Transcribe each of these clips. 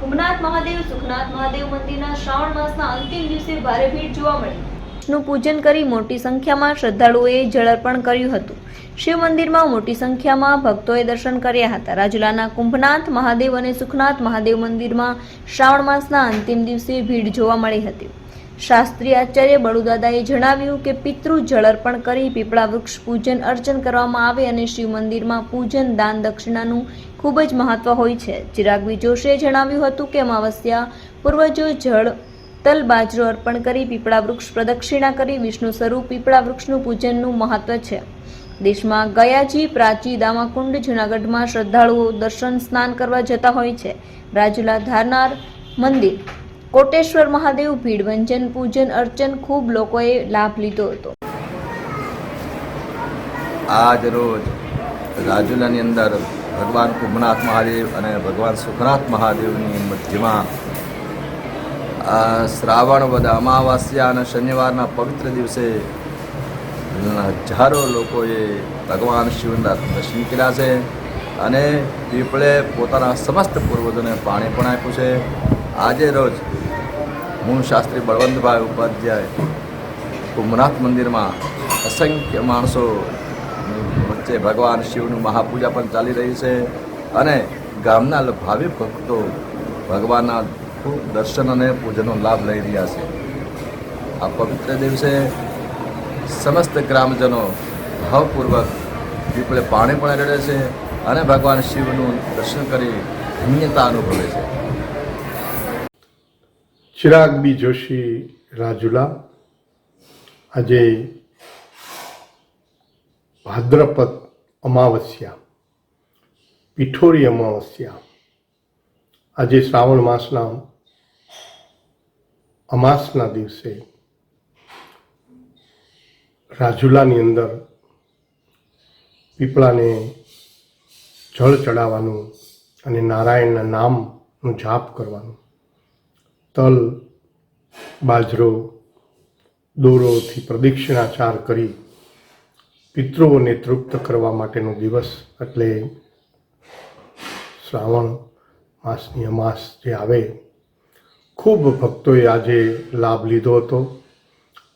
કુંભનાથ મહાદેવ, સુખનાથ મહાદેવ મંદિરના શ્રાવણ માસના અંતિમ દિવસે ભારે ભીડ જોવા મળી. વિષ્ણુ પૂજન કરી મોટી સંખ્યામાં શ્રદ્ધાળુઓએ જળ અર્પણ કર્યું હતું. શિવ મંદિરમાં મોટી સંખ્યામાં ભક્તોએ દર્શન કર્યા હતા. રાજુલાના કુંભનાથ મહાદેવ અને સુખનાથ મહાદેવ મંદિરમાં શ્રાવણ માસના અંતિમ દિવસે ભીડ જોવા મળી હતી. શાસ્ત્રી આચાર્ય બળુદાદાએ જણાવ્યું કે પિતૃ જળ અર્પણ કરી પીપળા વૃક્ષ પૂજન અર્ચન કરવામાં આવે અને શિવ મંદિરમાં પૂજન દાન દક્ષિણાનું ખૂબ જ મહત્વ હોય છે. ચિરાગવી જોશીએ જણાવ્યું હતું કે અમાવસ્યા પૂર્વજો જળ તલ બાજરો અર્પણ કરી પીપળા વૃક્ષ પ્રદક્ષિણા કરી વિષ્ણુ સ્વરૂપ પીપળા વૃક્ષનું પૂજનનું મહત્વ છે. દેશમાં ગયાજી, પ્રાચી દામાકુંડ, જૂનાગઢમાં શ્રદ્ધાળુઓ દર્શન સ્નાન કરવા જતા હોય છે. રાજુલા ધારનાર મંદિર કોટેશ્વર મહાદેવ ભીડ વંજન પૂજન, અર્ચન ખૂબ લોકોએ લાભ લીધો હતો. આજ રોજ રાજુલાની અંદર ભગવાન કુંભનાથ મહાદેવ અને ભગવાન સુખનાથ મહાદેવની મધ્યમાં શ્રાવણ વદ અમાવાસ્યા અને શનિવારના પવિત્ર દિવસે હજારો લોકોએ ભગવાન શિવના દર્શન કર્યા છે અને પીપળે પોતાના સમસ્ત પૂર્વજોને પાણી પણ આપ્યું છે. આજે રોજ હું શાસ્ત્રી બળવંતભાઈ ઉપાધ્યાય, કુંભનાથ મંદિરમાં અસંખ્ય માણસો વચ્ચે ભગવાન શિવનું મહાપૂજા પણ ચાલી રહી છે અને ગામના ભાવિ ભક્તો ભગવાનના ખૂબ દર્શન અને પૂજનનો લાભ લઈ રહ્યા છે. આ પવિત્ર દિવસે સમસ્ત ગ્રામજનો ભાવપૂર્વક પીપળે પાણી પણ રેડે છે અને ભગવાન શિવનું દર્શન કરી ધન્યતા અનુભવે છે. ચિરાગ બી જોશી રાજુલા, આજે ભાદ્રપદ અમાવસ્યા, પીઠોરી અમાવસ્યા. આજે શ્રાવણ માસના અમાસના દિવસે રાજુલાની અંદર પીપળાને જળ ચડાવવાનું અને નારાયણના નામનું જાપ કરવાનું. તલ, બાજરો, દોરોથી પ્રદક્ષિણાચાર કરી પિતૃઓને તૃપ્ત કરવા માટેનો દિવસ એટલે શ્રાવણ માસની અમાસ જે આવે, ખૂબ ભક્તોએ આજે લાભ લીધો હતો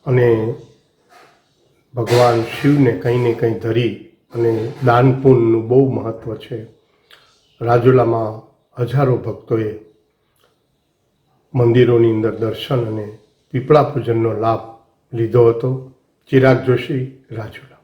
અને ભગવાન શિવને કંઈ ને કંઈ ધરી અને દાન પુણ્યનું બહુ મહત્ત્વ છે. રાજુલામાં હજારો ભક્તોએ મંદિરોની અંદર દર્શન અને પીપળા પૂજનનો લાભ લીધો હતો. ચિરાગ જોશી રાજુલા.